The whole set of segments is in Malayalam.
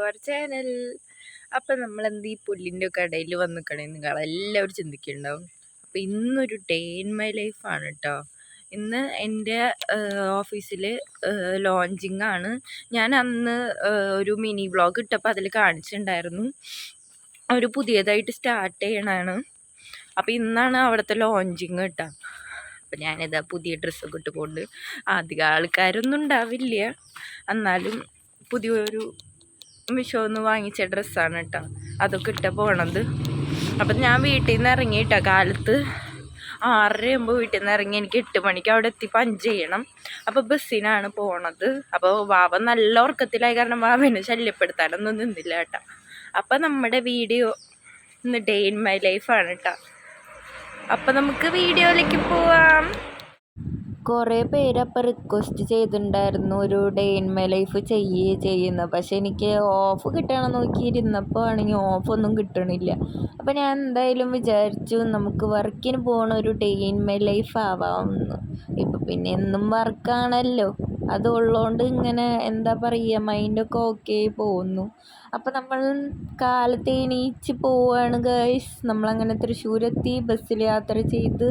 അവർ ചാനൽ അപ്പം നമ്മൾ എന്ത് ഈ പുല്ലിന്റെ കടയിൽ വന്ന് നിൽക്കണേന്ന് നിങ്ങൾ എല്ലാവരും ചിന്തിക്കുന്നുണ്ടാവും അപ്പം ഇന്നൊരു ഡേ ഇൻ മൈ ലൈഫാണ് കേട്ടോ ഇന്ന് എന്റെ ഓഫീസിൽ ലോഞ്ചിങ് ആണ്. ഞാൻ അന്ന് ഒരു മിനി വ്ളോഗ് ഇട്ടപ്പോൾ അതിൽ കാണിച്ചിട്ടുണ്ടായിരുന്നു ഒരു പുതിയതായിട്ട് സ്റ്റാർട്ട് ചെയ്യണതാണ് അപ്പോൾ ഇന്നാണ് അവിടുത്തെ ലോഞ്ചിങ് കേട്ടോ അപ്പം ഞാനിതാ പുതിയ ഡ്രസ്സൊക്കെ ഇട്ടുകൊണ്ട് അധികം ആൾക്കാരൊന്നും ഉണ്ടാവില്ല. എന്നാലും പുതിയൊരു മിഷോന്ന് വാങ്ങിച്ച ഡ്രസ്സാണ് കേട്ടോ അതൊക്കെ ഇട്ട പോണത്. അപ്പം ഞാൻ വീട്ടിൽ നിന്ന് ഇറങ്ങി കേട്ടോ കാലത്ത് ആറര ആകുമ്പോൾ വീട്ടിൽ നിന്ന് ഇറങ്ങി എനിക്ക് എട്ട് മണിക്ക് അവിടെ എത്തി പഞ്ച് ചെയ്യണം. അപ്പോൾ ബസ്സിനാണ് പോണത്. അപ്പോൾ വാവ നല്ല ഉറക്കത്തിലായ കാരണം വാവനെ ശല്യപ്പെടുത്താനൊന്നും നിന്നില്ല കേട്ടോ. അപ്പം നമ്മുടെ വീഡിയോ ഇന്ന് ഡേ ഇൻ മൈ ലൈഫാണ് കേട്ടോ അപ്പം നമുക്ക് വീഡിയോയിലേക്ക് പോവാം. കുറേ പേര് അപ്പം റിക്വസ്റ്റ് ചെയ്തിട്ടുണ്ടായിരുന്നു ഒരു ഡേ ഇൻ മൈ ലൈഫ് ചെയ്യേ ചെയ്യുന്ന പക്ഷെ എനിക്ക് ഓഫ് കിട്ടണം നോക്കിയിരുന്നപ്പോൾ ആണെങ്കിൽ ഓഫൊന്നും കിട്ടണില്ല. അപ്പം ഞാൻ എന്തായാലും വിചാരിച്ചു നമുക്ക് വർക്കിന് പോകണ ഒരു ഡേ ഇൻ മൈ ലൈഫ് ആവാമെന്ന്. ഇപ്പം പിന്നെ എന്നും വർക്കാണല്ലോ അതുള്ളതുകൊണ്ട് ഇങ്ങനെ എന്താ പറയുക മൈൻഡൊക്കെ ഓക്കെ പോകുന്നു. അപ്പം നമ്മൾ കാലത്ത് എണീച്ച് പോവുകയാണ് ഗൈസ് നമ്മളങ്ങനെ തൃശ്ശൂരെത്തി ബസ്സിൽ യാത്ര ചെയ്ത്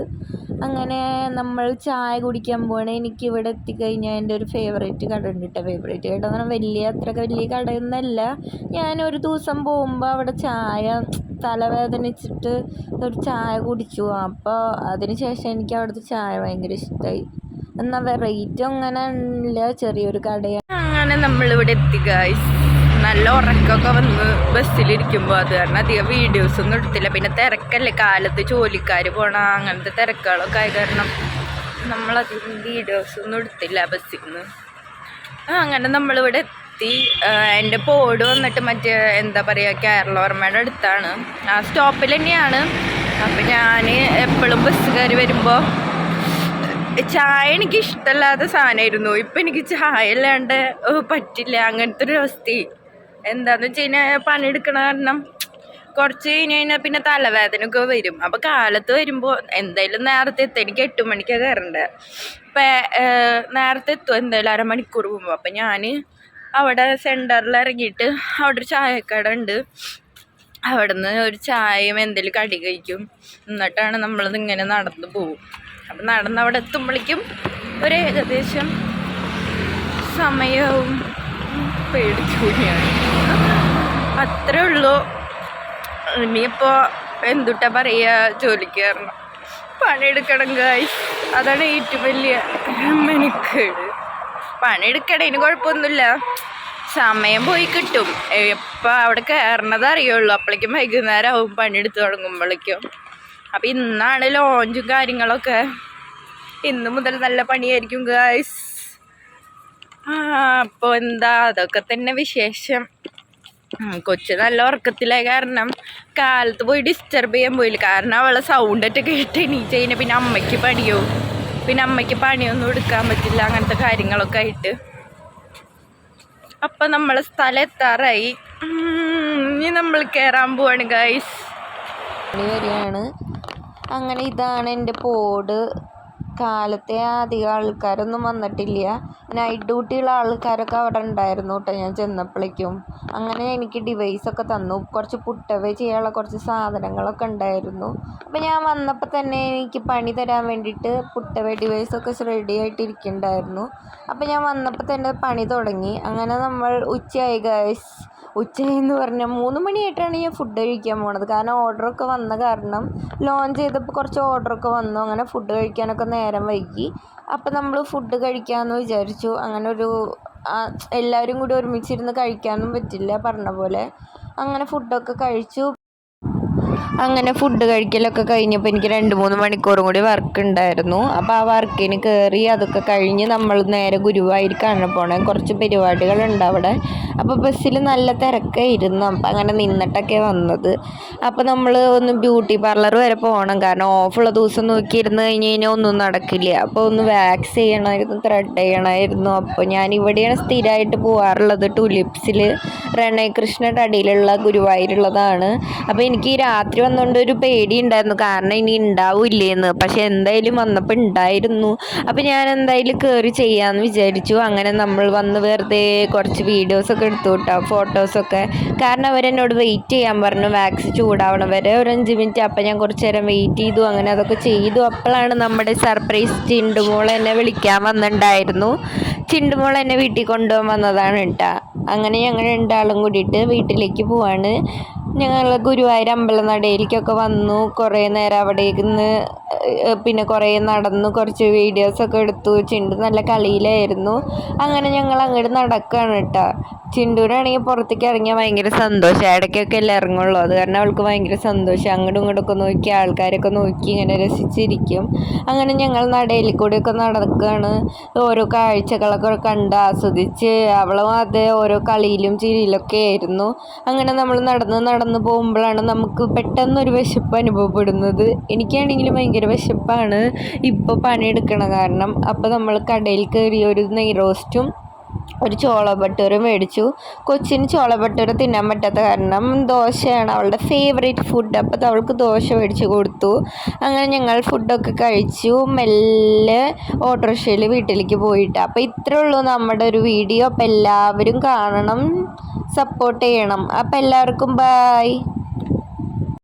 അങ്ങനെ നമ്മൾ ചായ കുടിക്കാൻ പോകണേ എനിക്ക് ഇവിടെ എത്തിക്കഴിഞ്ഞാൽ എന്റെ ഒരു ഫേവറേറ്റ് കട ഉണ്ട് കേട്ടോ ഫേവറേറ്റ് കട എന്ന് പറഞ്ഞാൽ വലിയ അത്ര വലിയ കടയൊന്നുമല്ല ഞാൻ ഒരു ദിവസം പോകുമ്പോൾ അവിടെ ചായ തലവേദനിച്ചിട്ട് ഒരു ചായ കുടിച്ചു. അപ്പോൾ അതിന് ശേഷം എനിക്ക് അവിടുത്തെ ചായ ഭയങ്കര ഇഷ്ടമായി എന്നാൽ വെറൈറ്റി അങ്ങനെ ഇല്ല ചെറിയൊരു കടയാണ് അങ്ങനെ നമ്മളിവിടെ എത്തി ഗായ്സ് നല്ല ഉറക്കമൊക്കെ വന്ന് ബസ്സിലിരിക്കുമ്പോൾ അത് കാരണം അധികം വീഡിയോസ് ഒന്നും എടുത്തില്ല. പിന്നെ തിരക്കല്ലേ കാലത്ത് ജോലിക്കാർ പോണ അങ്ങനത്തെ തിരക്കുകളൊക്കെ ആയ കാരണം നമ്മളധികം വീഡിയോസ് ഒന്നും എടുത്തില്ല ബസ്സിൽ നിന്ന് അങ്ങനെ നമ്മളിവിടെ എത്തി. എന്റെ പോഡ് വന്നിട്ട് മറ്റേ എന്താ പറയുക കേരളവർമ്മയുടെ അടുത്താണ്. ആ സ്റ്റോപ്പിൽ തന്നെയാണ്. അപ്പം ഞാൻ എപ്പോഴും ബസ് കയറി വരുമ്പോൾ ചായ എനിക്ക് ഇഷ്ടമല്ലാത്ത സാധനമായിരുന്നു. ഇപ്പം എനിക്ക് ചായ അല്ലാണ്ട് പറ്റില്ല. അങ്ങനത്തെ ഒരു അവസ്ഥ എന്താന്ന് വെച്ച് കഴിഞ്ഞാൽ പണിയെടുക്കണ കാരണം കുറച്ച് കഴിഞ്ഞ് കഴിഞ്ഞാൽ പിന്നെ തലവേദന ഒക്കെ വരും. അപ്പോൾ കാലത്ത് വരുമ്പോൾ എന്തായാലും നേരത്തെ എത്തും. എനിക്ക് എട്ട് മണിക്കാണ് കയറേണ്ടത് അപ്പം നേരത്തെ എത്തും. എന്തായാലും അരമണിക്കൂർ പോകുമ്പോ. അപ്പം ഞാൻ അവിടെ സെന്ററിൽ ഇറങ്ങിയിട്ട് അവിടെ ഒരു ചായക്കട ഉണ്ട് അവിടെ നിന്ന് ഒരു ചായയും എന്തെങ്കിലും കടി കഴിക്കും. എന്നിട്ടാണ് നമ്മളത് ഇങ്ങനെ നടന്നു പോകും അപ്പം നടന്ന് അവിടെ എത്തുമ്പോഴേക്കും ഒരു ഏകദേശം സമയവും. പേടിച്ചു അത്രേ ഉള്ളൂ. ഇനിയിപ്പോൾ എന്തുട്ടാ പറയുക ജോലിക്ക് കയറണം പണിയെടുക്കണം ഗായ് അതാണ് ഏറ്റവും വലിയ മെനക്കേട്. പണിയെടുക്കണേന് കുഴപ്പമൊന്നുമില്ല. സമയം പോയി കിട്ടും. എപ്പോൾ അവിടെ കയറണത് അറിയുള്ളൂ. അപ്പോഴേക്കും വൈകുന്നേരം ആവും പണിയെടുത്ത് തുടങ്ങുമ്പോഴേക്കും. അപ്പം ഇന്നാണ് ലോഞ്ചും കാര്യങ്ങളൊക്കെ. ഇന്ന് മുതൽ നല്ല പണിയായിരിക്കും ഗായ്സ് അപ്പോൾ എന്താ? അതൊക്കെ തന്നെ വിശേഷം. കൊച്ച് നല്ല ഉറക്കത്തിലായ കാരണം കാലത്ത് പോയി ഡിസ്റ്റർബ് ചെയ്യാൻ പോയില്ല. കാരണം അവളെ സൗണ്ടൊക്കെ കേട്ട് എണീച്ച് കഴിഞ്ഞാൽ പിന്നെ അമ്മയ്ക്ക് പണിയോ? പിന്നെ അമ്മയ്ക്ക് പണിയൊന്നും എടുക്കാൻ പറ്റില്ല അങ്ങനത്തെ കാര്യങ്ങളൊക്കെ ആയിട്ട്. അപ്പം നമ്മൾ സ്ഥലം എത്താറായി. ഇനി നമ്മൾ കയറാൻ പോവാണ് ഗൈസ് വരികയാണ് അങ്ങനെ ഇതാണ് എന്റെ പോഡ് കാലത്തെ അധികം ആൾക്കാരൊന്നും വന്നിട്ടില്ല. നൈറ്റ് ഡ്യൂട്ടിയുള്ള ആൾക്കാരൊക്കെ അവിടെ ഉണ്ടായിരുന്നു കേട്ടോ ഞാൻ ചെന്നപ്പോഴേക്കും അങ്ങനെ എനിക്ക് ഡിവൈസൊക്കെ തന്നു. കുറച്ച് പുട്ടവേ ചെയ്യാനുള്ള കുറച്ച് സാധനങ്ങളൊക്കെ ഉണ്ടായിരുന്നു. അപ്പോൾ ഞാൻ വന്നപ്പോൾ തന്നെ എനിക്ക് പണി തരാൻ വേണ്ടിയിട്ട് പുട്ടവേ ഡിവൈസൊക്കെ റെഡി ആയിട്ടിരിക്കുന്നുണ്ടായിരുന്നു അപ്പോൾ ഞാൻ വന്നപ്പോൾ തന്നെ പണി തുടങ്ങി. അങ്ങനെ നമ്മൾ ഉച്ചയായി ഗൈസ് ഉച്ചയെന്ന് പറഞ്ഞാൽ മൂന്ന് മണിയായിട്ടാണ് ഞാൻ ഫുഡ് കഴിക്കാൻ പോണത്. കാരണം ഓർഡറൊക്കെ വന്ന കാരണം ലോഞ്ച് ചെയ്തപ്പോൾ കുറച്ച് ഓർഡറൊക്കെ വന്നു. അങ്ങനെ ഫുഡ് കഴിക്കാനൊക്കെ നേരം വൈകി. അപ്പോൾ നമ്മൾ ഫുഡ് കഴിക്കാമെന്ന് വിചാരിച്ചു. അങ്ങനെ ഒരു എല്ലാവരും കൂടി ഒരുമിച്ചിരുന്ന് കഴിക്കാനും പറ്റില്ല പറഞ്ഞ പോലെ. അങ്ങനെ ഫുഡൊക്കെ കഴിച്ചു. അങ്ങനെ ഫുഡ് കഴിക്കലൊക്കെ കഴിഞ്ഞപ്പോൾ എനിക്ക് രണ്ട് മൂന്ന് മണിക്കൂറും കൂടി വർക്ക് ഉണ്ടായിരുന്നു അപ്പോൾ ആ വർക്കിന് കയറി അതൊക്കെ കഴിഞ്ഞ് നമ്മൾ നേരെ ഗുരുവായൂർ കാണാൻ പോണേ. കുറച്ച് പരിപാടികളുണ്ട് അവിടെ. അപ്പോൾ ബസ്സിൽ നല്ല തിരക്കായിരുന്നു അപ്പം അങ്ങനെ നിന്നിട്ടൊക്കെ വന്നത്. അപ്പോൾ നമ്മൾ ഒന്ന് ബ്യൂട്ടി പാർലർ വരെ പോകണം കാരണം ഓഫുള്ള ദിവസം നോക്കിയിരുന്ന് കഴിഞ്ഞ് കഴിഞ്ഞാൽ ഒന്നും നടക്കില്ല. അപ്പോൾ ഒന്ന് വാക്സ് ചെയ്യണമായിരുന്നു ത്രെഡ് ചെയ്യണമായിരുന്നു. അപ്പോൾ ഞാൻ ഇവിടെയാണ് സ്ഥിരമായിട്ട് പോകാറുള്ളത് ടുലിപ്സിൽ രണയകൃഷ്ണയുടെ അടിയിലുള്ള ഗുരുവായൂരുള്ളതാണ്. അപ്പോൾ എനിക്ക് രാത്രി വന്നുകൊണ്ട് ഒരു പേടി ഉണ്ടായിരുന്നു കാരണം ഇനി ഉണ്ടാവില്ലേന്ന് പക്ഷെ എന്തായാലും വന്നപ്പോൾ ഉണ്ടായിരുന്നു അപ്പം ഞാൻ എന്തായാലും കയറി ചെയ്യാമെന്ന് വിചാരിച്ചു. അങ്ങനെ നമ്മൾ വന്ന് വെറുതെ കുറച്ച് വീഡിയോസൊക്കെ എടുത്തു കേട്ടോ ഫോട്ടോസൊക്കെ. കാരണം അവരെന്നോട് വെയിറ്റ് ചെയ്യാൻ പറഞ്ഞു. വാക്സ് ചൂടാവണം വരെ. ഒരു അഞ്ച് മിനിറ്റ്. അപ്പം ഞാൻ കുറച്ച് നേരം വെയിറ്റ് ചെയ്തു. അങ്ങനെ അതൊക്കെ ചെയ്തു. അപ്പോഴാണ് നമ്മുടെ സർപ്രൈസ് ചിണ്ടുമോൾ എന്നെ വിളിക്കാൻ വന്നിട്ടുണ്ടായിരുന്നു ചിണ്ടുമോൾ എന്നെ വീട്ടിൽ കൊണ്ടുപോകാൻ വന്നതാണ് കേട്ടോ അങ്ങനെ ഞങ്ങൾ രണ്ടാളും കൂടിയിട്ട് വീട്ടിലേക്ക് പോവാണ്. ഞങ്ങൾ ഗുരുവായൂർ അമ്പലനടയിലേക്കൊക്കെ വന്നു. കുറേ നേരം അവിടെ നിന്ന് പിന്നെ കുറേ നടന്നു കുറച്ച് വീഡിയോസൊക്കെ എടുത്തു. ചിണ്ടു നല്ല കളിയിലായിരുന്നു. അങ്ങനെ ഞങ്ങൾ അങ്ങോട്ട് നടക്കുകയാണ് കേട്ടോ ചിണ്ടൂരാണെങ്കിൽ പുറത്തേക്ക് ഇറങ്ങിയാൽ ഭയങ്കര സന്തോഷം. ഇടയ്ക്കൊക്കെ അല്ലേ ഇറങ്ങുള്ളൂ അത് കാരണം അവൾക്ക് ഭയങ്കര സന്തോഷം. അങ്ങോട്ടും ഇങ്ങോട്ടൊക്കെ നോക്കി ആൾക്കാരൊക്കെ നോക്കി ഇങ്ങനെ രസിച്ചിരിക്കും. അങ്ങനെ ഞങ്ങൾ നടയിൽ കൂടെയൊക്കെ നടക്കുകയാണ് ഓരോ കാഴ്ചകളൊക്കെ കണ്ട് ആസ്വദിച്ച് അവളും അതേ ഓരോ കളിയിലും ചിരിയിലൊക്കെ ആയിരുന്നു. അങ്ങനെ നമ്മൾ നടന്ന് നടന്ന് പോകുമ്പോഴാണ് നമുക്ക് പെട്ടെന്നൊരു വിശപ്പ് അനുഭവപ്പെടുന്നത്. എനിക്കാണെങ്കിലും ഭയങ്കര വിശപ്പാണ്. ഇപ്പോൾ പണിയെടുക്കണ കാരണം. അപ്പോൾ നമ്മൾ കടയിൽ കയറി ഒരു നെയ് റോസ്റ്റും ഒരു ചോള ഭട്ടൂര മേടിച്ചു. കൊച്ചിന് ചോള ഭട്ടൂര തിന്നാൻ പറ്റാത്ത കാരണം ദോശയാണ് അവളുടെ ഫേവറേറ്റ് ഫുഡ് അപ്പോൾ അവൾക്ക് ദോശ മേടിച്ച് കൊടുത്തു. അങ്ങനെ ഞങ്ങൾ ഫുഡൊക്കെ കഴിച്ചു. മെല്ലെ ഓട്ടോറിക്ഷയിൽ വീട്ടിലേക്ക് പോയിട്ട്. അപ്പോൾ ഇത്രേ ഉള്ളൂ നമ്മുടെ ഒരു വീഡിയോ. അപ്പോൾ എല്ലാവരും കാണണം സപ്പോർട്ട് ചെയ്യണം. അപ്പോൾ എല്ലാവർക്കും ബായ്